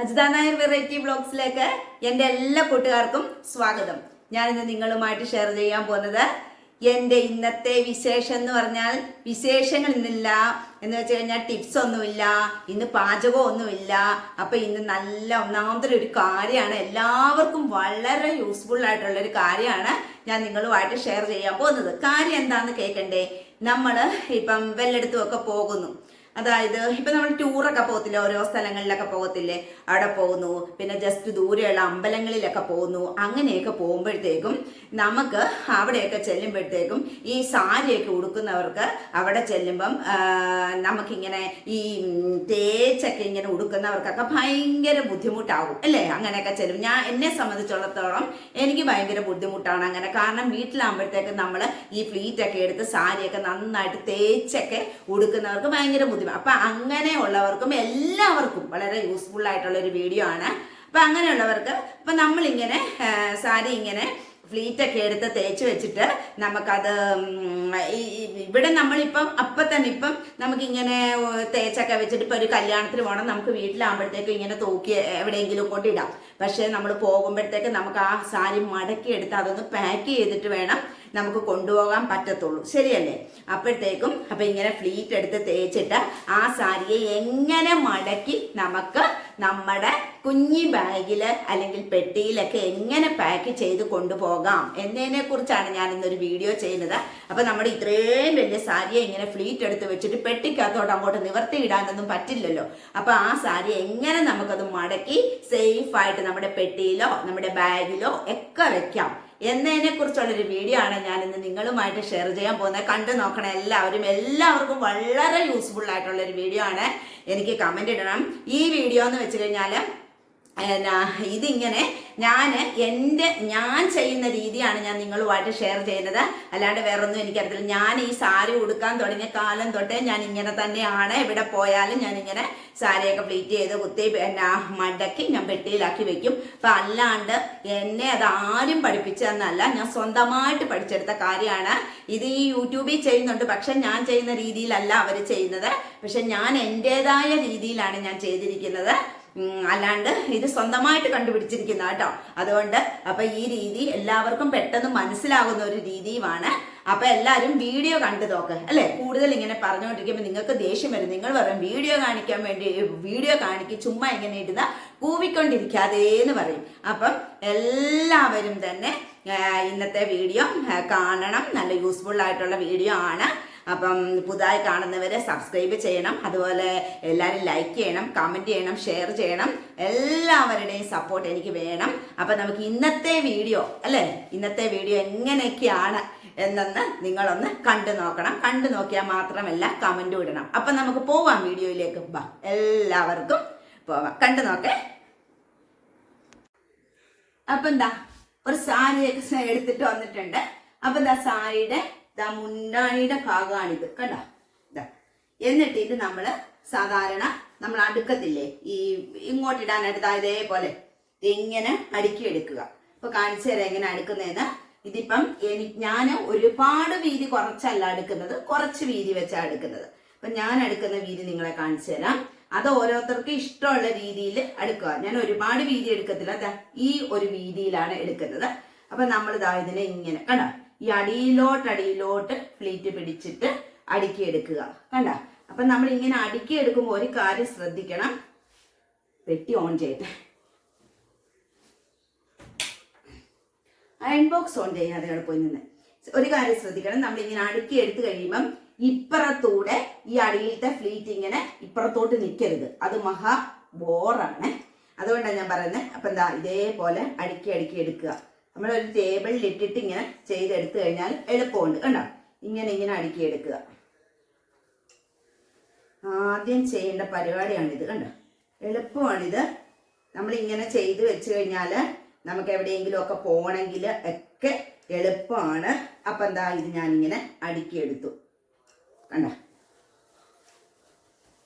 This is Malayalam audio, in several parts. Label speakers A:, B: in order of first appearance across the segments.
A: അജിത നായർ വെറൈറ്റി ബ്ലോഗ്സിലേക്ക് എന്റെ എല്ലാ കൂട്ടുകാർക്കും സ്വാഗതം. ഞാനിന്ന് നിങ്ങളുമായിട്ട് ഷെയർ ചെയ്യാൻ പോകുന്നത് എന്റെ ഇന്നത്തെ വിശേഷം എന്ന് പറഞ്ഞാൽ വിശേഷങ്ങൾ ഇന്നില്ല എന്ന് വെച്ച് കഴിഞ്ഞാൽ ടിപ്സ് ഒന്നുമില്ല ഇന്ന് പാചകം ഒന്നുമില്ല അപ്പം ഇന്ന് നല്ല ഒന്നാമതൊരു ഒരു കാര്യമാണ്. എല്ലാവർക്കും വളരെ യൂസ്ഫുൾ ആയിട്ടുള്ള ഒരു കാര്യമാണ് ഞാൻ നിങ്ങളുമായിട്ട് ഷെയർ ചെയ്യാൻ പോകുന്നത്. കാര്യം എന്താണെന്ന് കേൾക്കണ്ടേ നമ്മൾ ഇപ്പം വെല്ലെടുത്തുമൊക്കെ പോകുന്നു. അതായത് ഇപ്പൊ നമ്മൾ ടൂറൊക്കെ പോകത്തില്ലേ? ഓരോ സ്ഥലങ്ങളിലൊക്കെ പോകത്തില്ലേ? അവിടെ പോകുന്നു. പിന്നെ ജസ്റ്റ് ദൂരെയുള്ള അമ്പലങ്ങളിലൊക്കെ പോകുന്നു. അങ്ങനെയൊക്കെ പോകുമ്പോഴത്തേക്കും നമുക്ക് അവിടെയൊക്കെ ചെല്ലുമ്പോഴത്തേക്കും ഈ സാരിയൊക്കെ ഉടുക്കുന്നവർക്ക് അവിടെ ചെല്ലുമ്പം നമുക്കിങ്ങനെ ഈ തേച്ചൊക്കെ ഇങ്ങനെ ഉടുക്കുന്നവർക്കൊക്കെ ഭയങ്കര ബുദ്ധിമുട്ടാവും. അല്ലേ? അങ്ങനെയൊക്കെ ചെല്ലും ഞാൻ എന്നെ സംബന്ധിച്ചിടത്തോളം എനിക്ക് ഭയങ്കര ബുദ്ധിമുട്ടാണ് അങ്ങനെ. കാരണം വീട്ടിലാകുമ്പോഴത്തേക്കും നമ്മൾ ഈ ഫ്ലീറ്റൊക്കെ എടുത്ത് സാരിയൊക്കെ നന്നായിട്ട് തേച്ചൊക്കെ ഉടുക്കുന്നവർക്ക് ഭയങ്കര ബുദ്ധിമുട്ട് അപ്പൊ അങ്ങനെയുള്ളവർക്കും എല്ലാവർക്കും വളരെ യൂസ്ഫുൾ ആയിട്ടുള്ള ഒരു വീഡിയോ ആണ്. അപ്പൊ അങ്ങനെയുള്ളവർക്ക് ഇപ്പൊ നമ്മളിങ്ങനെ സാരി ഇങ്ങനെ ഫ്ലീറ്റ് ഒക്കെ എടുത്ത് തേച്ച് വെച്ചിട്ട് നമുക്കത് ഇവിടെ നമ്മളിപ്പം അപ്പം തന്നെ ഇപ്പം നമുക്കിങ്ങനെ തേച്ചൊക്കെ വെച്ചിട്ട് ഇപ്പോൾ ഒരു കല്യാണത്തിന് പോകണം നമുക്ക് വീട്ടിലാകുമ്പോഴത്തേക്കും ഇങ്ങനെ തൂക്കി എവിടെയെങ്കിലും കൊണ്ടിടാം. പക്ഷേ നമ്മൾ പോകുമ്പോഴത്തേക്ക് നമുക്ക് ആ സാരി മടക്കി എടുത്ത് അതൊന്ന് പാക്ക് ചെയ്തിട്ട് വേണം നമുക്ക് കൊണ്ടുപോകാൻ പറ്റത്തുള്ളൂ. ശരിയല്ലേ? അപ്പോഴത്തേക്കും അപ്പം ഇങ്ങനെ ഫ്ലീറ്റ് എടുത്ത് തേച്ചിട്ട് ആ സാരിയെ എങ്ങനെ മടക്കി നമുക്ക് നമ്മുടെ കുഞ്ഞി ബാഗിൽ അല്ലെങ്കിൽ പെട്ടിയിലൊക്കെ എങ്ങനെ പാക്ക് ചെയ്ത് കൊണ്ടുപോകാം എന്നതിനെ കുറിച്ചാണ് ഞാൻ ഇന്നൊരു വീഡിയോ ചെയ്യുന്നത്. അപ്പൊ നമ്മൾ ഇത്രയും വലിയ സാരിയെ ഇങ്ങനെ ഫ്ലീറ്റ് എടുത്ത് വെച്ചിട്ട് പെട്ടിക്കകത്തോട്ട് അങ്ങോട്ട് നിവർത്തി ഇടാനൊന്നും പറ്റില്ലല്ലോ. അപ്പൊ ആ സാരി എങ്ങനെ നമുക്കത് മടക്കി സേഫായിട്ട് നമ്മുടെ പെട്ടിയിലോ നമ്മുടെ ബാഗിലോ ഒക്കെ വെക്കാം. എന്നതിനെ കുറിച്ചുള്ളൊരു വീഡിയോ ആണ് ഞാൻ ഇന്ന് നിങ്ങളുമായിട്ട് ഷെയർ ചെയ്യാൻ പോകുന്നത്. കണ്ടു നോക്കണം എല്ലാവരും. എല്ലാവർക്കും വളരെ യൂസ്ഫുൾ ആയിട്ടുള്ള ഒരു വീഡിയോ ആണ്. എനിക്ക് കമന്റ് ഇടണം. ഈ വീഡിയോ എന്ന് വെച്ച് കഴിഞ്ഞാൽ ഇതിങ്ങനെ ഞാൻ എന്റെ ഞാൻ ചെയ്യുന്ന രീതിയാണ് ഞാൻ നിങ്ങളുമായിട്ട് ഷെയർ ചെയ്യുന്നത്. അല്ലാണ്ട് വേറൊന്നും എനിക്കറിയത്തില്ല. ഞാൻ ഈ സാരി ഉടുക്കാൻ തുടങ്ങിയ കാലം തൊട്ടേ ഞാൻ ഇങ്ങനെ തന്നെയാണ്. എവിടെ പോയാലും ഞാൻ ഇങ്ങനെ സാരിയൊക്കെ പ്ലീറ്റ് ചെയ്ത് കുത്തി എന്നാ മടക്കി ഞാൻ പെട്ടിയിലാക്കി വെക്കും. അപ്പം അല്ലാണ്ട് എന്നെ അത് ആരും പഠിപ്പിച്ചതെന്നല്ല ഞാൻ സ്വന്തമായിട്ട് പഠിച്ചെടുത്ത കാര്യമാണ്. ഇത് ഈ യൂട്യൂബിൽ ചെയ്യുന്നുണ്ട്. പക്ഷെ ഞാൻ ചെയ്യുന്ന രീതിയിലല്ല അവർ ചെയ്യുന്നത്. പക്ഷെ ഞാൻ എന്റെതായ രീതിയിലാണ് ഞാൻ ചെയ്തിരിക്കുന്നത്. അല്ലാണ്ട് ഇത് സ്വന്തമായിട്ട് കണ്ടുപിടിച്ചിരിക്കുന്ന കേട്ടോ. അതുകൊണ്ട് അപ്പൊ ഈ രീതി എല്ലാവർക്കും പെട്ടെന്ന് മനസ്സിലാകുന്ന ഒരു രീതിയുമാണ്. അപ്പൊ എല്ലാവരും വീഡിയോ കണ്ടു നോക്ക് അല്ലെ? കൂടുതൽ ഇങ്ങനെ പറഞ്ഞുകൊണ്ടിരിക്കുമ്പോൾ നിങ്ങൾക്ക് ദേഷ്യം വരും. നിങ്ങൾ പറയും വീഡിയോ കാണിക്കാൻ വേണ്ടി വീഡിയോ കാണിക്കും ചുമ്മാ ഇങ്ങനെ ഇടുന്ന കൂവിക്കൊണ്ടിരിക്കാതെ എന്ന് പറയും. അപ്പം എല്ലാവരും തന്നെ ഇന്നത്തെ വീഡിയോ കാണണം. നല്ല യൂസ്ഫുൾ ആയിട്ടുള്ള വീഡിയോ ആണ്. അപ്പം പുതുതായി കാണുന്നവരെ സബ്സ്ക്രൈബ് ചെയ്യണം. അതുപോലെ എല്ലാവരും ലൈക്ക് ചെയ്യണം കമന്റ് ചെയ്യണം ഷെയർ ചെയ്യണം. എല്ലാവരുടെയും സപ്പോർട്ട് എനിക്ക് വേണം. അപ്പം നമുക്ക് ഇന്നത്തെ വീഡിയോ അല്ലേ? ഇന്നത്തെ വീഡിയോ എങ്ങനെയൊക്കെയാണ് എന്നെന്ന് നിങ്ങളൊന്ന് കണ്ടു നോക്കണം. കണ്ടു നോക്കിയാൽ മാത്രമല്ല കമന്റും ഇടണം. അപ്പം നമുക്ക് പോവാം വീഡിയോയിലേക്ക്. ബാ എല്ലാവർക്കും പോവാം. കണ്ടു നോക്കേ. അപ്പൊ എന്താ ഒരു സാരിയൊക്കെ എടുത്തിട്ട് വന്നിട്ടുണ്ട്. അപ്പൊ എന്താ സാരിയുടെ ദാ മുന്നാണിയുടെ ഭാഗമാണിത് കണ്ടോ? എന്നിട്ട് ഇത് നമ്മൾ സാധാരണ നമ്മൾ അടുക്കത്തില്ലേ? ഈ ഇങ്ങോട്ട് ഇടാനായിട്ട് ദാ ഇതേപോലെ ഇങ്ങനെ അടുക്കി എടുക്കുക. ഇപ്പൊ കാണിച്ചു തരാം എങ്ങനെ അടുക്കുന്നതെന്ന്. ഇതിപ്പം എനിക്ക് ഞാൻ ഒരുപാട് വീതി കുറച്ചല്ല അടുക്കുന്നത്. കുറച്ച് വീതി വെച്ചാണ് അടുക്കുന്നത്. അപ്പൊ ഞാൻ അടുക്കുന്ന വീതി നിങ്ങളെ കാണിച്ചു തരാം. അത് ഓരോരുത്തർക്കും ഇഷ്ടമുള്ള രീതിയിൽ എടുക്കുക ഞാൻ ഒരുപാട് വീതി എടുക്കത്തില്ല. ഈ ഒരു വീതിയിലാണ് എടുക്കുന്നത്. അപ്പൊ നമ്മൾ ഇതാ ഇതിനെ ഇങ്ങനെ കണ്ട? ഈ അടിയിലോട്ട് അടിയിലോട്ട് പ്ലീറ്റ് പിടിച്ചിട്ട് അടുക്കി എടുക്കുക കണ്ട? അപ്പൊ നമ്മൾ ഇങ്ങനെ അടുക്കി എടുക്കുമ്പോൾ ഒരു കാര്യം ശ്രദ്ധിക്കണം. പെട്ടി ഓൺ ചെയ്യട്ടെ. അയൺ ബോക്സ് ഓൺ ചെയ്യാതെ പോയി നിന്ന്. ഒരു കാര്യം ശ്രദ്ധിക്കണം. നമ്മൾ ഇങ്ങനെ അടുക്കി എടുത്തു കഴിയുമ്പം ഇപ്പുറത്തൂടെ ഈ അടിയിലത്തെ ഫ്ലീറ്റ് ഇങ്ങനെ ഇപ്പുറത്തോട്ട് നിൽക്കരുത് അത് മഹാ ബോറാണ് അതുകൊണ്ടാണ് ഞാൻ പറയുന്നത് അപ്പം എന്താ? ഇതേപോലെ അടുക്കി അടുക്കി എടുക്കുക. നമ്മളൊരു ടേബിളിൽ ഇട്ടിട്ട് ഇങ്ങനെ ചെയ്തെടുത്തു കഴിഞ്ഞാൽ എളുപ്പമുണ്ട് കണ്ടോ? ഇങ്ങനെ ഇങ്ങനെ അടുക്കി എടുക്കുക ആദ്യം ചെയ്യേണ്ട പരിപാടിയാണിത് കണ്ടോ? എളുപ്പമാണിത്. നമ്മൾ ഇങ്ങനെ ചെയ്ത് വെച്ച് കഴിഞ്ഞാൽ നമുക്ക് എവിടെയെങ്കിലും ഒക്കെ പോകണമെങ്കിൽ ഒക്കെ എളുപ്പമാണ്. അപ്പം എന്താ ഇത് ഞാനിങ്ങനെ അടുക്കിയെടുത്തു. കണ്ട?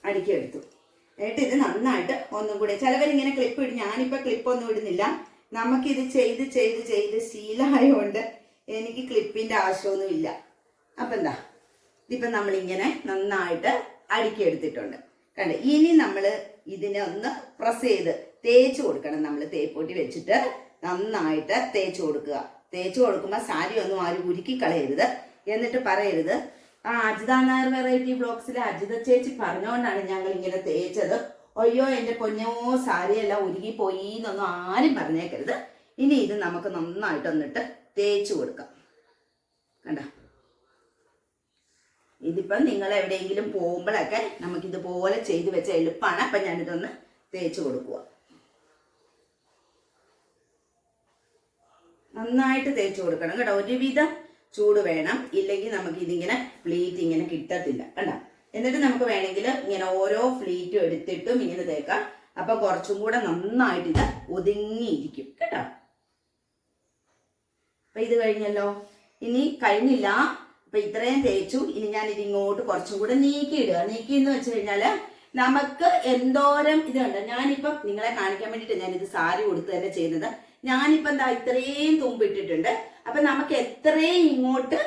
A: അടുക്കിയെടുത്തു. എന്നിട്ട് ഇത് നന്നായിട്ട് ഒന്നും കൂടി ചിലവരിങ്ങനെ ക്ലിപ്പ് ഇടും. ഞാനിപ്പോൾ ക്ലിപ്പൊന്നും ഇടുന്നില്ല. നമുക്കിത് ചെയ്ത് ചെയ്ത് ചെയ്ത് ശീലമായതുകൊണ്ട് എനിക്ക് ക്ലിപ്പിന്റെ ആവശ്യമൊന്നുമില്ല. അപ്പം എന്താ? ഇതിപ്പം നമ്മളിങ്ങനെ നന്നായിട്ട് അടുക്കിയെടുത്തിട്ടുണ്ട് കണ്ട? ഇനി നമ്മൾ ഇതിനെ ഒന്ന് പ്രസ് ചെയ്ത് തേച്ച് കൊടുക്കണം. നമ്മൾ തേപ്പൊട്ടി വെച്ചിട്ട് നന്നായിട്ട് തേച്ച് കൊടുക്കുക. തേച്ച് കൊടുക്കുമ്പോൾ സാരി ഒന്നും ആരും ഉരുക്കി കളയരുത്. എന്നിട്ട് പറയരുത് ആ അജിത നായർ വെറൈറ്റി ബ്ലോഗ്സിലെ അജിത ചേച്ചി പറഞ്ഞുകൊണ്ടാണ് ഞങ്ങൾ ഇങ്ങനെ തേച്ചത്. അയ്യോ എന്റെ പൊന്നോ സാരിയെല്ലാം പോയി എന്നൊന്നും ആരും പറഞ്ഞേക്കരുത്. ഇനി ഇത് നമുക്ക് നന്നായിട്ട് ഒന്നിട്ട് തേച്ച് കൊടുക്കാം. കണ്ട? ഇതിപ്പം നിങ്ങൾ എവിടെയെങ്കിലും പോകുമ്പോഴൊക്കെ നമുക്കിതുപോലെ ചെയ്ത് വെച്ച എളുപ്പമാണ് അപ്പം ഞാനിതൊന്ന് തേച്ച് കൊടുക്കുക. നന്നായിട്ട് തേച്ച് കൊടുക്കണം കേട്ടോ. ഒരുവിധം ചൂട് വേണം. ഇല്ലെങ്കിൽ നമുക്ക് ഇതിങ്ങനെ പ്ലീറ്റ് ഇങ്ങനെ കിട്ടത്തില്ല. കണ്ട? എന്നിട്ട് നമുക്ക് വേണമെങ്കിൽ ഇങ്ങനെ ഓരോ ഫ്ലീറ്റും എടുത്തിട്ടും ഇങ്ങനെ തേക്കാം. അപ്പൊ കുറച്ചും കൂടെ നന്നായിട്ട് ഇത് ഒതുങ്ങിയിരിക്കും. കേട്ടോ? അപ്പൊ ഇത് കഴിഞ്ഞല്ലോ. ഇനി കഴിഞ്ഞില്ല. അപ്പൊ ഇത്രയും തേച്ചു. ഇനി ഞാൻ ഇത് ഇങ്ങോട്ട് കുറച്ചും കൂടെ നീക്കിയിടുക. നീക്കി എന്ന് വെച്ച് കഴിഞ്ഞാൽ നമുക്ക് എന്തോരം ഇത് കണ്ടോ? ഞാനിപ്പം നിങ്ങളെ കാണിക്കാൻ വേണ്ടിയിട്ട് ഞാൻ ഇത് സാരി കൊടുത്ത് തന്നെ ചെയ്യുന്നത്. ഞാനിപ്പം എന്താ ഇത്രയും തുമ്പിട്ടിട്ടുണ്ട് അപ്പൊ നമുക്ക് എത്രയും ഇങ്ങോട്ട്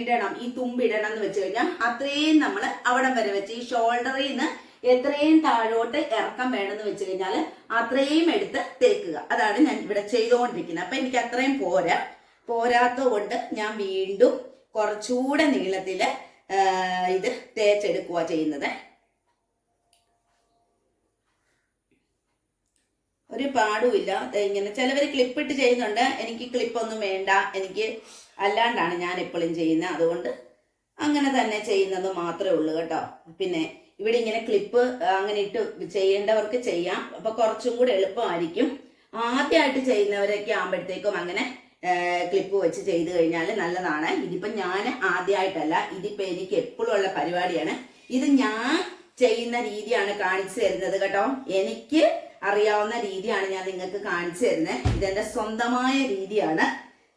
A: ഇടണം. ഈ തുമ്പിടണം എന്ന് വെച്ച് കഴിഞ്ഞാൽ അത്രയും നമ്മൾ അവിടം വരെ വെച്ച് ഈ ഷോൾഡറിൽ നിന്ന് എത്രയും താഴോട്ട് ഇറക്കം വേണമെന്ന് വെച്ച് കഴിഞ്ഞാൽ അത്രയും എടുത്ത് തേക്കുക. അതാണ് ഞാൻ ഇവിടെ ചെയ്തുകൊണ്ടിരിക്കുന്നത് അപ്പൊ എനിക്ക് അത്രയും പോരാ. പോരാത്തതുകൊണ്ട് ഞാൻ വീണ്ടും കുറച്ചുകൂടെ നീളത്തിൽ ഇത് തേച്ചെടുക്കുക ചെയ്യുന്നത്. ഒരു പാടുമില്ല ഇങ്ങനെ ചിലവർ ക്ലിപ്പിട്ട് ചെയ്യുന്നുണ്ട്. എനിക്ക് ക്ലിപ്പൊന്നും വേണ്ട. എനിക്ക് അല്ലാണ്ടാണ് ഞാൻ എപ്പോഴും ചെയ്യുന്നത് അതുകൊണ്ട് അങ്ങനെ തന്നെ ചെയ്യുന്നത് മാത്രമേ ഉള്ളൂ കേട്ടോ. പിന്നെ ഇവിടെ ഇങ്ങനെ ക്ലിപ്പ് അങ്ങനെ ഇട്ട് ചെയ്യേണ്ടവർക്ക് ചെയ്യാം. അപ്പൊ കുറച്ചും കൂടെ എളുപ്പമായിരിക്കും. ആദ്യമായിട്ട് ചെയ്യുന്നവരൊക്കെ ആകുമ്പോഴത്തേക്കും അങ്ങനെ ക്ലിപ്പ് വെച്ച് ചെയ്ത് കഴിഞ്ഞാൽ നല്ലതാണ്. ഇതിപ്പോ ഞാൻ ആദ്യമായിട്ടല്ല ഇതിപ്പോ എനിക്ക് എപ്പോഴും ഉള്ള പരിപാടിയാണ്. ഇത് ഞാൻ ചെയ്യുന്ന രീതിയാണ് കാണിച്ചു തരുന്നത് കേട്ടോ. എനിക്ക് അറിയാവുന്ന രീതിയാണ് ഞാൻ നിങ്ങൾക്ക് കാണിച്ചു തരുന്നത് ഇതെന്റെ സ്വന്തമായ രീതിയാണ്.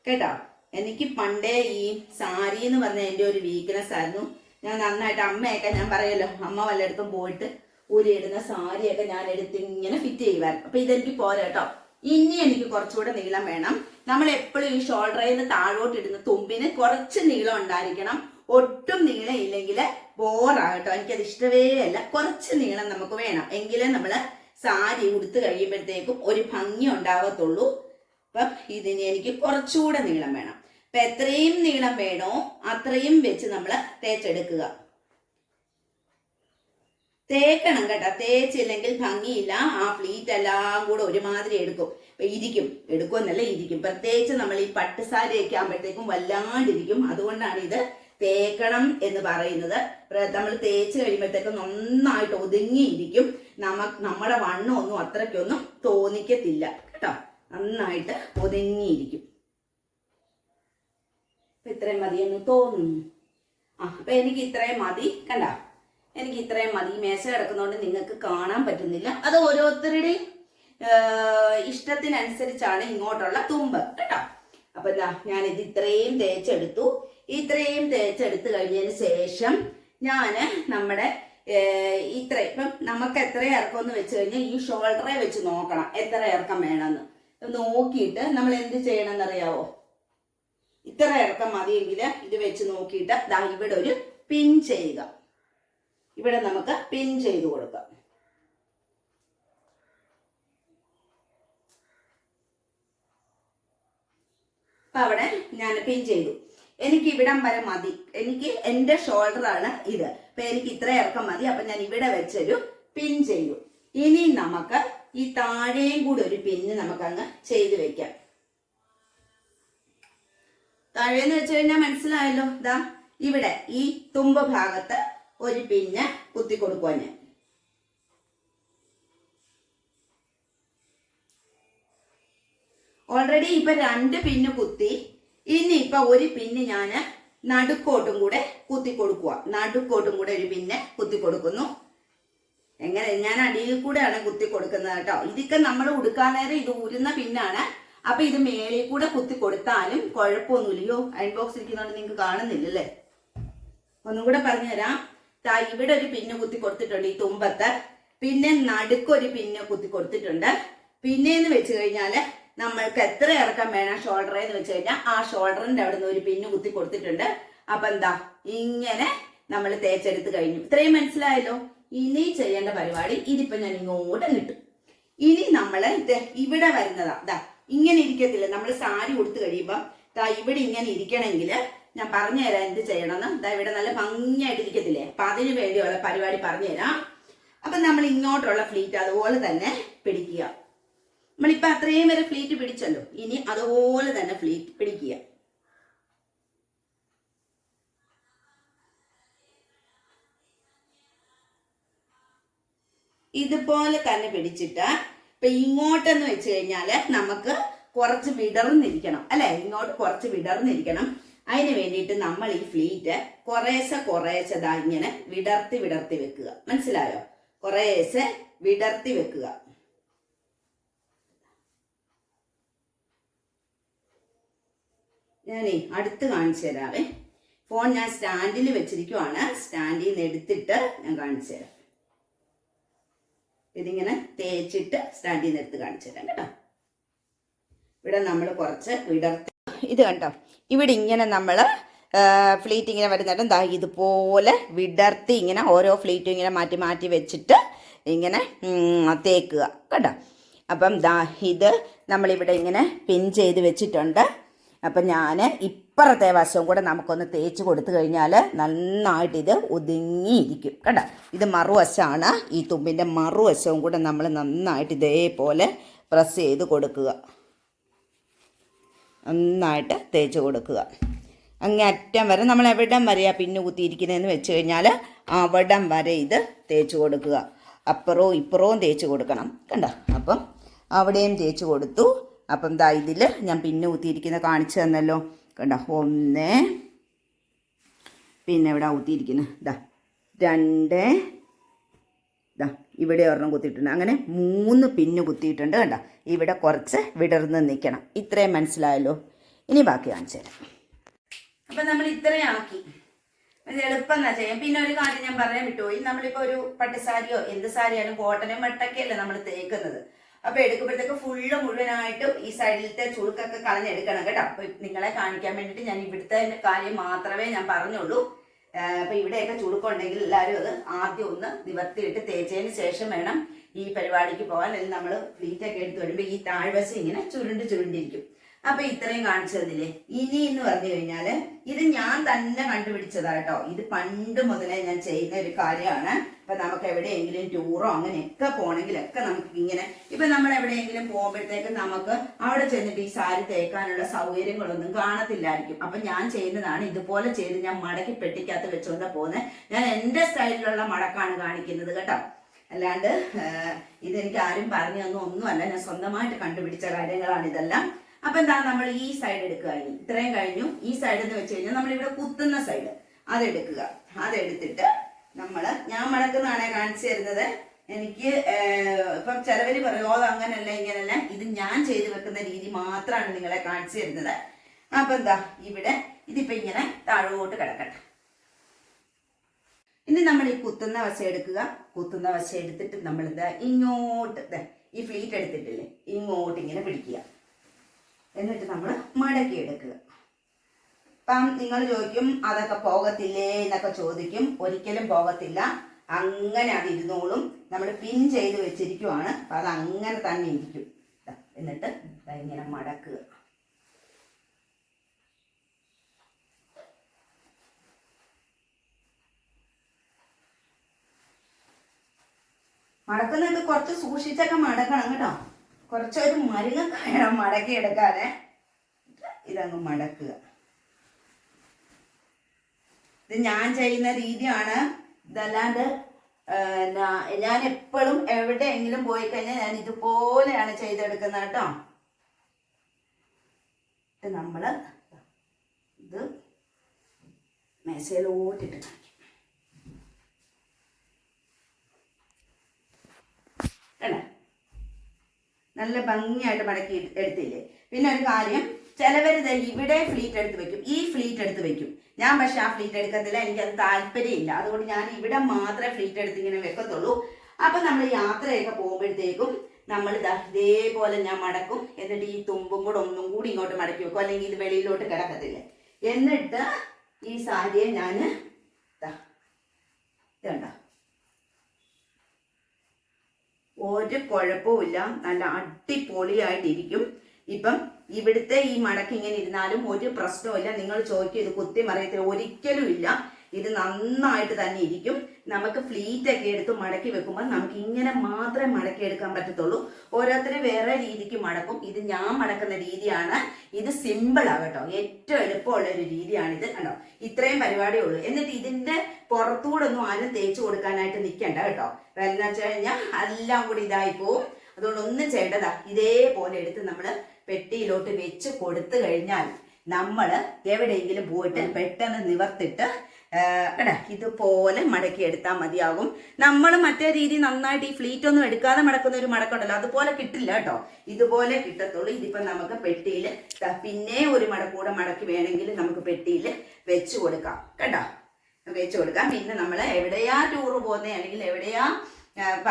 A: കേട്ടോ? എനിക്ക് പണ്ടേ ഈ സാരി എന്ന് പറഞ്ഞ എന്റെ ഒരു വീക്ക്നെസ് ആയിരുന്നു. ഞാൻ നന്നായിട്ട് അമ്മയൊക്കെ ഞാൻ പറയല്ലോ അമ്മ വല്ലയിടത്തും പോയിട്ട് ഊരിയിടുന്ന സാരിയൊക്കെ ഞാൻ എടുത്ത് ഇങ്ങനെ ഫിറ്റ് ചെയ്യുമായിരുന്നു. അപ്പൊ ഇതെനിക്ക് പോരാ കേട്ടോ. ഇനി എനിക്ക് കുറച്ചുകൂടെ നീളം വേണം. നമ്മൾ എപ്പോഴും ഈ ഷോൾഡറിൽ നിന്ന് താഴോട്ട് ഇടുന്ന തുമ്പിന് കുറച്ച് നീളം ഉണ്ടായിരിക്കണം. ഒട്ടും നീളം ഇല്ലെങ്കിൽ ബോറാകട്ടോ എനിക്കത് ഇഷ്ടമേ അല്ല. കുറച്ച് നീളം നമുക്ക് വേണം. എങ്കിലേ നമ്മൾ സാരി ഉടുത്ത് കഴിയുമ്പോഴത്തേക്കും ഒരു ഭംഗി ഉണ്ടാവത്തുള്ളൂ. അപ്പം ഇതിന് എനിക്ക് കുറച്ചുകൂടെ നീളം വേണം. അപ്പൊ എത്രയും നീളം വേണോ അത്രയും വെച്ച് നമ്മൾ തേച്ചെടുക്കുക. തേക്കണം കേട്ടോ. തേച്ചില്ലെങ്കിൽ ഭംഗിയില്ല. ആ ഫ്ലീറ്റ് എല്ലാം കൂടെ ഒരുമാതിരി എടുക്കും. ഇരിക്കും. എടുക്കുമെന്നല്ല ഇരിക്കും. പ്രത്യേകിച്ച് നമ്മൾ ഈ പട്ടുസാരിയൊക്കെ ആകുമ്പോഴത്തേക്കും വല്ലാണ്ടിരിക്കും. അതുകൊണ്ടാണ് ഇത് തേക്കണം എന്ന് പറയുന്നത്. നമ്മൾ തേച്ച് കഴിയുമ്പോഴത്തേക്കും നന്നായിട്ട് ഒതുങ്ങിയിരിക്കും. നമുക്ക് നമ്മുടെ വണ്ണമൊന്നും അത്രയ്ക്കൊന്നും തോന്നിക്കത്തില്ല. കേട്ടോ? നന്നായിട്ട് ഒതുങ്ങിയിരിക്കും. അപ്പൊ ഇത്രയും മതിയെന്ന് തോന്നുന്നു. ആ അപ്പൊ എനിക്ക് ഇത്രയും മതി. കണ്ട? എനിക്ക് ഇത്രയും മതി. മേശ കിടക്കുന്നതുകൊണ്ട് നിങ്ങൾക്ക് കാണാൻ പറ്റുന്നില്ല. അത് ഓരോരുത്തരുടെയും ഇഷ്ടത്തിനനുസരിച്ചാണ് ഇങ്ങോട്ടുള്ള തുമ്പ്. കേട്ടോ? അപ്പൊ എന്താ ഞാൻ ഇത് ഇത്രയും തേച്ചെടുത്തു. ഇത്രയും തേച്ചെടുത്ത് കഴിഞ്ഞതിന് ശേഷം ഞാൻ നമ്മുടെ ഇത്ര ഇപ്പം നമുക്ക് എത്ര ഇറക്കം എന്ന് വെച്ച് കഴിഞ്ഞാൽ ഈ ഷോൾഡറെ വെച്ച് നോക്കണം. എത്ര ഇറക്കം വേണമെന്ന്. നോക്കിയിട്ട് നമ്മൾ എന്ത് ചെയ്യണമെന്ന് അറിയാവോ ഇത്ര ഇറക്കം മതിയെങ്കിൽ ഇത് വെച്ച് നോക്കിയിട്ട് ദാ ഇവിടെ ഒരു പിൻ ചെയ്യുക. ഇവിടെ നമുക്ക് പിൻ ചെയ്ത് കൊടുക്കാം. അപ്പൊ അവിടെ ഞാൻ പിൻ ചെയ്തു. എനിക്ക് ഇവിടം വരെ മതി. എനിക്ക് എന്റെ ഷോൾഡർ ആണ് ഇത്. അപ്പൊ എനിക്ക് ഇത്ര ഇറക്കം മതി. അപ്പൊ ഞാൻ ഇവിടെ വെച്ചൊരു പിൻ ചെയ്തു. ഇനി നമുക്ക് ഈ താഴെയും കൂടി ഒരു പിന്ന് നമുക്ക് അങ്ങ് ചെയ്ത് വെക്കാം. താഴേന്ന് വെച്ച് കഴിഞ്ഞാൽ മനസ്സിലായല്ലോ. ഇതാ ഇവിടെ ഈ തുമ്പ ഭാഗത്ത് ഒരു പിന്ന് കുത്തി കൊടുക്കുക ഞാൻ. ഓൾറെഡി ഇപ്പൊ രണ്ട് പിന്ന് കുത്തി ഇനി ഇപ്പൊ ഒരു പിന്ന് ഞാൻ നടുക്കോട്ടും കൂടെ കുത്തി കൊടുക്കുക നടുക്കോട്ടും കൂടെ ഒരു പിന്നെ കുത്തി കൊടുക്കുന്നു എങ്ങനെ? ഞാൻ അടിയിൽ കൂടെയാണ് കുത്തി കൊടുക്കുന്നത് കേട്ടോ. ഇതൊക്കെ നമ്മൾ ഉടുക്കാൻ നേരം ഇത് ഊരുന്ന പിന്നാണ്. അപ്പൊ ഇത് മേളിൽ കൂടെ കുത്തി കൊടുത്താലും കുഴപ്പമൊന്നുമില്ലയോ അയൺ ബോക്സ് ഇരിക്കുന്നതുകൊണ്ട് നിങ്ങൾക്ക് കാണുന്നില്ലല്ലേ ഒന്നും കൂടെ പറഞ്ഞുതരാം. താ ഇവിടെ ഒരു പിന്ന് കുത്തി കൊടുത്തിട്ടുണ്ട് ഈ തുമ്പത്ത്. പിന്നെ നടുക്കൊരു പിന്ന് കുത്തി കൊടുത്തിട്ടുണ്ട് പിന്നെന്ന് വെച്ച് കഴിഞ്ഞാൽ നമ്മൾക്ക് എത്ര ഇറക്കം വേണം ഷോൾഡറിൽ എന്ന് വെച്ച് കഴിഞ്ഞാൽ ആ ഷോൾഡറിന്റെ അവിടെ നിന്ന് ഒരു പിന്ന് കുത്തി കൊടുത്തിട്ടുണ്ട്. അപ്പൊ എന്താ? ഇങ്ങനെ നമ്മൾ തേച്ചെടുത്ത് കഴിഞ്ഞു. ഇത്രയും മനസ്സിലായല്ലോ? ഇനി ചെയ്യേണ്ട പരിപാടി ഇതിപ്പോ ഞാൻ ഇങ്ങോട്ട് കിട്ടും ഇനി നമ്മൾ ഇത് ഇവിടെ വരുന്നതാ. ദാ ഇങ്ങനെ ഇരിക്കത്തില്ല. നമ്മൾ സാരി കൊടുത്തു കഴിയുമ്പോൾ ദാ ഇവിടെ ഇങ്ങനെ ഇരിക്കണമെങ്കിൽ ഞാൻ പറഞ്ഞു തരാം എന്ത് ചെയ്യണമെന്ന്. ദാ ഇവിടെ നല്ല ഭംഗിയായിട്ട് ഇരിക്കത്തില്ലേ? അപ്പൊ അതിന് വേണ്ടിയുള്ള പരിപാടി പറഞ്ഞു തരാം അപ്പൊ നമ്മൾ ഇങ്ങോട്ടുള്ള ഫ്ലീറ്റ് അതുപോലെ തന്നെ പിടിക്കുക. നമ്മളിപ്പോ അത്രയും വരെ ഫ്ലീറ്റ് പിടിച്ചല്ലോ. ഇനി അതുപോലെ തന്നെ ഫ്ലീറ്റ് പിടിക്കുക. ഇതുപോലെ തന്നെ പിടിച്ചിട്ട് ഇപ്പൊ ഇങ്ങോട്ടെന്ന് വെച്ച് കഴിഞ്ഞാൽ നമുക്ക് കുറച്ച് വിടർന്നിരിക്കണം അല്ലെ? ഇങ്ങോട്ട് കുറച്ച് വിടർന്നിരിക്കണം. അതിന് വേണ്ടിയിട്ട് നമ്മൾ ഈ ഫ്ലീറ്റ് കുറേശ്ശെ കുറേശ്ശെ ഇങ്ങനെ വിടർത്തി വിടർത്തി വെക്കുക. മനസ്സിലായോ? കുറേശ്ശെ വിടർത്തി വെക്കുക. ഞാനേ അടുത്ത് കാണിച്ചു തരാവേ. ഫോൺ ഞാൻ സ്റ്റാൻഡിൽ വെച്ചിരിക്കുവാണ്. സ്റ്റാൻഡിൽ നിന്ന് എടുത്തിട്ട് ഞാൻ കാണിച്ചു തരാം. ഇതിങ്ങനെ തേച്ചിട്ട് സ്റ്റാൻഡിൽ നിന്ന് എടുത്ത് കാണിച്ചു തരാം കേട്ടോ. ഇവിടെ നമ്മൾ കുറച്ച് വിടർത്തി. ഇത് കണ്ടോ? ഇവിടെ ഇങ്ങനെ നമ്മൾ ഫ്ലീറ്റ് ഇങ്ങനെ വരുന്നിടം ദാ ഇതുപോലെ വിടർത്തി ഇങ്ങനെ ഓരോ ഫ്ലീറ്റും ഇങ്ങനെ മാറ്റി മാറ്റി വെച്ചിട്ട് ഇങ്ങനെ തേക്കുക. കേട്ടോ അപ്പം ദാ ഇത് നമ്മളിവിടെ ഇങ്ങനെ പിൻ ചെയ്ത് വെച്ചിട്ടുണ്ട്. അപ്പം ഞാൻ ഇപ്പുറത്തെ വശവും കൂടെ നമുക്കൊന്ന് തേച്ച് കൊടുത്തു കഴിഞ്ഞാൽ നന്നായിട്ട് ഇത് ഒതുങ്ങിയിരിക്കും. കേട്ടോ ഇത് മറുവശമാണ് ഈ തുമ്പിന്റെ മറുവശവും കൂടെ നമ്മൾ നന്നായിട്ട് ഇതേപോലെ പ്രസ് ചെയ്ത് കൊടുക്കുക. നന്നായിട്ട് തേച്ച് കൊടുക്കുക. അങ്ങേ അറ്റം വരെ നമ്മൾ എവിടം വരെയാണ് പിന്നെ കുത്തിയിരിക്കുന്നതെന്ന് വെച്ച് കഴിഞ്ഞാൽ അവിടം വരെ ഇത് തേച്ച് കൊടുക്കുക. അപ്പുറവും ഇപ്പുറവും തേച്ച് കൊടുക്കണം. കണ്ട? അപ്പം അവിടെയും തേച്ച് കൊടുത്തു. അപ്പം ദാ ഇതിൽ ഞാൻ പിന്നെ ഊത്തിയിരിക്കുന്നത് കാണിച്ചു തന്നല്ലോ. കണ്ടോ? ഒന്ന്. പിന്നെ ഇവിടെ ഊത്തിയിരിക്കുന്നത് ദാ. രണ്ട്. ദാ ഇവിടെ ഒരെണ്ണം കുത്തിയിട്ടുണ്ട്. അങ്ങനെ മൂന്ന് പിന്ന് കുത്തിയിട്ടുണ്ട് കണ്ട? ഇവിടെ കുറച്ച് വിടർന്ന് നിൽക്കണം ഇത്രയും മനസ്സിലായല്ലോ. ഇനി ബാക്കി കാണിച്ചു തരാം. അപ്പം നമ്മൾ ഇത്രയും ആക്കി. ഇത് എളുപ്പം എന്നാ ചെയ്യാം. പിന്നെ ഒരു കാര്യം ഞാൻ പറയാൻ വിട്ടുപോയി. നമ്മളിപ്പോൾ ഒരു പട്ടുസാരിയോ എന്ത് സാരിയായാലും കോട്ടനും മട്ടൊക്കെയല്ലേ നമ്മൾ തേക്കുന്നത്. അപ്പൊ എടുക്കുമ്പോഴത്തേക്ക് ഫുള്ള് മുഴുവനായിട്ടും ഈ സൈഡിലത്തെ ചുളുക്കൊക്കെ കളഞ്ഞെടുക്കണം കേട്ടോ. അപ്പൊ നിങ്ങളെ കാണിക്കാൻ വേണ്ടിയിട്ട് ഞാൻ ഇവിടുത്തെ കാര്യം മാത്രമേ ഞാൻ പറഞ്ഞുള്ളൂ. അപ്പൊ ഇവിടെയൊക്കെ ചുളുക്കുണ്ടെങ്കിൽ എല്ലാവരും അത് ആദ്യം ഒന്ന് നിവർത്തിയിട്ട് തേച്ചതിന് ശേഷം വേണം ഈ പരിപാടിക്ക് പോകാൻ. അല്ലെങ്കിൽ നമ്മൾ ഫ്ലീറ്റൊക്കെ എടുത്ത് വരുമ്പോൾ ഈ താഴ്വശം ഇങ്ങനെ ചുരുണ്ട് ചുരുണ്ടിരിക്കും. അപ്പൊ ഇത്രയും കാണിച്ചു തന്നില്ലേ? ഇനി എന്ന് പറഞ്ഞു കഴിഞ്ഞാൽ ഇത് ഞാൻ തന്നെ കണ്ടുപിടിച്ചതാ കേട്ടോ. ഇത് പണ്ട് മുതലേ ഞാൻ ചെയ്യുന്ന ഒരു കാര്യമാണ്. ഇപ്പൊ നമുക്ക് എവിടെയെങ്കിലും ടൂറോ അങ്ങനെയൊക്കെ പോണെങ്കിലൊക്കെ നമുക്ക് ഇങ്ങനെ ഇപ്പൊ നമ്മൾ എവിടെയെങ്കിലും പോകുമ്പോഴത്തേക്ക് നമുക്ക് അവിടെ ചെന്നിട്ട് ഈ സാരി തേക്കാനുള്ള സൗകര്യങ്ങളൊന്നും കാണത്തില്ലായിരിക്കും. അപ്പൊ ഞാൻ ചെയ്യുന്നതാണ് ഇതുപോലെ ചെയ്ത് ഞാൻ മടക്കി പെട്ടിക്കകത്ത് വെച്ചുകൊണ്ട് പോകുന്നത് ഞാൻ എന്റെ സ്റ്റൈലിലുള്ള മടക്കാണ് കാണിക്കുന്നത് കേട്ടോ. അല്ലാണ്ട് ഇതെനിക്ക് ആരും പറഞ്ഞു തന്നു ഒന്നുമല്ല ഞാൻ സ്വന്തമായിട്ട് കണ്ടുപിടിച്ച കാര്യങ്ങളാണ് ഇതെല്ലാം. അപ്പൊ എന്താണ് നമ്മൾ ഈ സൈഡ് എടുക്കുക ഇനി. ഇത്രയും കഴിഞ്ഞു. ഈ സൈഡ് എന്ന് വെച്ച് കഴിഞ്ഞാൽ നമ്മൾ ഇവിടെ കുത്തുന്ന സൈഡ് അതെടുക്കുക അതെടുത്തിട്ട് നമ്മൾ ഞാൻ മടക്കുന്നതാണേ കാണിച്ചു തരുന്നത്. എനിക്ക് ഇപ്പം ചിലവര് പറയും "ഓ, അങ്ങനല്ല ഇങ്ങനല്ല. ഇത് ഞാൻ ചെയ്തു വെക്കുന്ന രീതി മാത്രമാണ് നിങ്ങളെ കാണിച്ചു തരുന്നത്. അപ്പൊ എന്താ ഇവിടെ ഇതിപ്പോ ഇങ്ങനെ താഴോട്ട് കിടക്കട്ടെ. ഇനി നമ്മൾ ഈ കുത്തുന്ന വശ എടുക്കുക. കുത്തുന്ന വശ എടുത്തിട്ട് നമ്മൾ ഇങ്ങോട്ട് ഈ ഫ്ലീറ്റ് എടുത്തിട്ടില്ലേ? ഇങ്ങോട്ട് ഇങ്ങനെ പിടിക്കുക. എന്നിട്ട് നമ്മൾ മടക്കി എടുക്കുക. അപ്പം നിങ്ങൾ ചോദിക്കും അതൊക്കെ പോകത്തില്ലേ? എന്നൊക്കെ ചോദിക്കും. ഒരിക്കലും പോകത്തില്ല. അങ്ങനെ അത് ഇരുന്നോളും. നമ്മൾ പിൻ ചെയ്ത് വെച്ചിരിക്കുവാണ്. അപ്പം അത് അങ്ങനെ തന്നെ ഇരിക്കും. എന്നിട്ട് ഇങ്ങനെ മടക്കുക. മടക്കുന്നത് കുറച്ച് സൂക്ഷിച്ചൊക്കെ മടക്കണം കേട്ടോ. കുറച്ചൊരു മരുന്ന് വേണം മടക്കി എടുക്കാതെ ഇതങ്ങ് മടക്കുക. ഇത് ഞാൻ ചെയ്യുന്ന രീതിയാണ്. ഇതല്ലാണ്ട് ഞാൻ എപ്പോഴും എവിടെയെങ്കിലും പോയി കഴിഞ്ഞാൽ ഞാൻ ഇതുപോലെയാണ് ചെയ്തെടുക്കുന്നത് കേട്ടോ. ഇത് നമ്മൾ ഇത് മേശയിലോട്ടിട്ട് കാണിക്കും. കണ്ടോ? നല്ല ഭംഗിയായിട്ട് മടക്കി എടു- എടുത്തില്ലേ? പിന്നെ ഒരു കാര്യം ചിലവർ ഇവിടെ ഫ്ലീറ്റ് എടുത്ത് വെക്കും ഈ ഫ്ലീറ്റ് എടുത്ത് വെക്കും. ഞാൻ പക്ഷെ ആ ഫ്ലീറ്റ് എടുക്കത്തില്ല എനിക്കത് താല്പര്യമില്ല. അതുകൊണ്ട് ഞാൻ ഇവിടെ മാത്രമേ ഫ്ലീറ്റ് എടുത്ത് ഇങ്ങനെ വെക്കത്തുള്ളൂ. അപ്പൊ നമ്മൾ യാത്രയൊക്കെ പോകുമ്പോഴത്തേക്കും നമ്മൾ ഇതാ ഇതേപോലെ ഞാൻ മടക്കും. എന്നിട്ട് ഈ തുമ്പും കൂടെ ഒന്നും കൂടി ഇങ്ങോട്ട് മടക്കി വെക്കും. അല്ലെങ്കിൽ ഇത് വെളിയിലോട്ട് കിടക്കത്തില്ല? എന്നിട്ട് ഈ സാരിയെ ഞാൻ ഇതാ ഇതുണ്ടോ? ഒരു കുഴപ്പവുമില്ല നല്ല അടിപൊളിയായിട്ടിരിക്കും. ഇപ്പം ഇവിടുത്തെ ഈ മടക്കി ഇങ്ങനെ ഇരുന്നാലും ഒരു പ്രശ്നവുമില്ല നിങ്ങൾ ചോദിക്കും ഇത് കുത്തി മറിയത്തില്ല ഒരിക്കലും ഇല്ല. ഇത് നന്നായിട്ട് തന്നെ ഇരിക്കും. നമുക്ക് ഫ്ലീറ്റ് ഒക്കെ എടുത്ത് മടക്കി വെക്കുമ്പോൾ നമുക്ക് ഇങ്ങനെ മാത്രമേ മടക്കി എടുക്കാൻ പറ്റത്തുള്ളൂ. ഓരോരുത്തർ വേറെ രീതിക്ക് മടക്കും. ഇത് ഞാൻ മടക്കുന്ന രീതിയാണ്. ഇത് സിമ്പിൾ ആകട്ടോ ഏറ്റവും എളുപ്പമുള്ള ഒരു രീതിയാണിത്. കണ്ടോ? ഇത്രയും പരിപാടിയേ ഉള്ളൂ. എന്നിട്ട് ഇതിന്റെ പുറത്തൂടെ ഒന്നും ആരും തേച്ച് കൊടുക്കാനായിട്ട് നിൽക്കണ്ട കേട്ടോ. എന്ന് വെച്ച് കഴിഞ്ഞാൽ എല്ലാം കൂടി ഇതായി പോവും. അതുകൊണ്ട് ഒന്നും ചെയ്യേണ്ടതാ ഇതേപോലെ എടുത്ത് നമ്മൾ പെട്ടിയിലോട്ട് വെച്ച് കൊടുത്തു കഴിഞ്ഞാൽ നമ്മൾ എവിടെയെങ്കിലും പോയിട്ട് പെട്ടെന്ന് നിവർത്തിട്ട് കേടാ ഇതുപോലെ മടക്കി എടുത്താൽ മതിയാകും. നമ്മൾ മറ്റേ രീതി നന്നായിട്ട് ഈ ഫ്ലീറ്റ് ഒന്നും എടുക്കാതെ മടക്കുന്ന ഒരു മടക്കുണ്ടല്ലോ. അതുപോലെ കിട്ടില്ല കേട്ടോ. ഇതുപോലെ കിട്ടത്തുള്ളൂ. ഇതിപ്പം നമുക്ക് പെട്ടിയിൽ പിന്നെ ഒരു മടക്കൂടെ മടക്കി വേണമെങ്കിൽ നമുക്ക് പെട്ടിയിൽ വെച്ച് കൊടുക്കാം. കേട്ടോ വെച്ച് കൊടുക്കാം. പിന്നെ നമ്മൾ എവിടെയാ ടൂർ പോകുന്നത് അല്ലെങ്കിൽ എവിടെയാ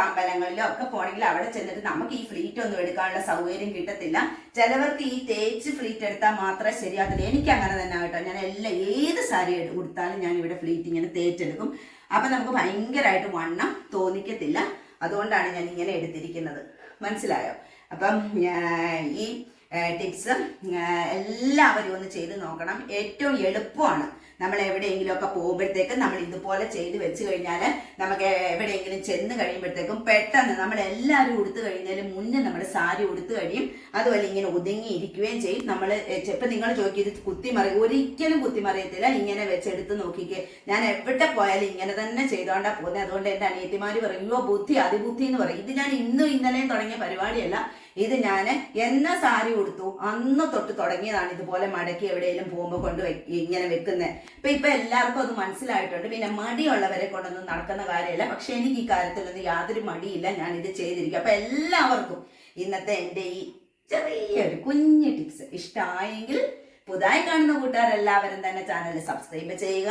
A: അമ്പലങ്ങളിലോ ഒക്കെ പോണെങ്കിൽ അവിടെ ചെന്നിട്ട് നമുക്ക് ഈ ഫ്ലീറ്റ് ഒന്നും എടുക്കാനുള്ള സൗകര്യം കിട്ടത്തില്ല. ചിലവർക്ക് ഈ തേച്ച് ഫ്ലീറ്റ് എടുത്താൽ മാത്രമേ ശരിയാകത്തില്ല എനിക്ക് അങ്ങനെ തന്നെ കേട്ടോ. ഞാൻ എല്ലാം ഏത് സാരി ഉടുത്താലും ഞാൻ ഇവിടെ ഫ്ലീറ്റ് ഇങ്ങനെ തേച്ചെടുക്കും. അപ്പൊ നമുക്ക് ഭയങ്കരമായിട്ട് വണ്ണം തോന്നിക്കത്തില്ല. അതുകൊണ്ടാണ് ഞാൻ ഇങ്ങനെ എടുത്തിരിക്കുന്നത്. മനസ്സിലായോ? അപ്പം ഈ ടിപ്സ് എല്ലാവരും ഒന്ന് ചെയ്ത് നോക്കണം. ഏറ്റവും എളുപ്പമാണ് നമ്മൾ എവിടെയെങ്കിലും ഒക്കെ പോകുമ്പോഴത്തേക്കും നമ്മൾ ഇതുപോലെ ചെയ്ത് വെച്ച് കഴിഞ്ഞാൽ നമുക്ക് എവിടെയെങ്കിലും ചെന്ന് കഴിയുമ്പോഴത്തേക്കും പെട്ടെന്ന് നമ്മൾ എല്ലാവരും ഉടുത്തു കഴിഞ്ഞാലും മുന്നേ നമ്മൾ സാരി ഉടുത്തു കഴിയും. അതുപോലെ ഇങ്ങനെ ഒതുങ്ങി ഇരിക്കുകയും ചെയ്യും. നമ്മൾ ഇപ്പം നിങ്ങൾ ചോദിക്കും ഇത് കുത്തിമറി ഒരിക്കലും കുത്തിമറിയത്തില്ല ഇങ്ങനെ വെച്ചെടുത്ത് നോക്കിക്കേ. ഞാൻ എവിടെ പോയാലും ഇങ്ങനെ തന്നെ ചെയ്തോണ്ടാ പോകുന്നത് അതുകൊണ്ട് എന്റെ അനിയത്തിമാര് പറയും "അയ്യോ, ബുദ്ധി അതിബുദ്ധി എന്ന് പറയും. ഇത് ഞാൻ ഇന്നും ഇന്നലെയും തുടങ്ങിയ പരിപാടിയല്ല. ഇത് ഞാൻ എന്ന സാരി ഉടുത്തു. അന്ന് തൊട്ട് തുടങ്ങിയതാണ് ഇതുപോലെ മടക്കി എവിടെയെങ്കിലും പോകുമ്പോൾ കൊണ്ട് ഇങ്ങനെ വെക്കുന്നത് ഇപ്പൊ ഇപ്പൊ എല്ലാവർക്കും അത് മനസ്സിലായിട്ടുണ്ട്. പിന്നെ മടിയുള്ളവരെ കൊണ്ടൊന്നും നടക്കുന്ന കാര്യമല്ല. പക്ഷെ എനിക്ക് ഈ കാര്യത്തിലൊന്നും യാതൊരു മടിയില്ല. ഞാൻ ഇത് ചെയ്തിരിക്കും. അപ്പൊ എല്ലാവർക്കും ഇന്നത്തെ എന്റെ ഈ ചെറിയൊരു കുഞ്ഞു ടിപ്സ്. ഇഷ്ടമായെങ്കിൽ പുതുതായി കാണുന്ന കൂട്ടുകാരെല്ലാവരും തന്നെ ചാനൽ സബ്സ്ക്രൈബ് ചെയ്യുക.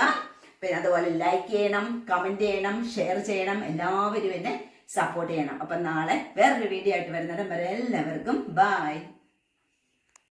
A: പിന്നെ അതുപോലെ ലൈക്ക് ചെയ്യണം കമന്റ് ചെയ്യണം ഷെയർ ചെയ്യണം. എല്ലാവരും എന്നെ സപ്പോർട്ട് ചെയ്യണം. അപ്പം നാളെ വേറൊരു വീഡിയോ ആയിട്ട് വരുന്നിടം വരെ എല്ലാവർക്കും ബൈ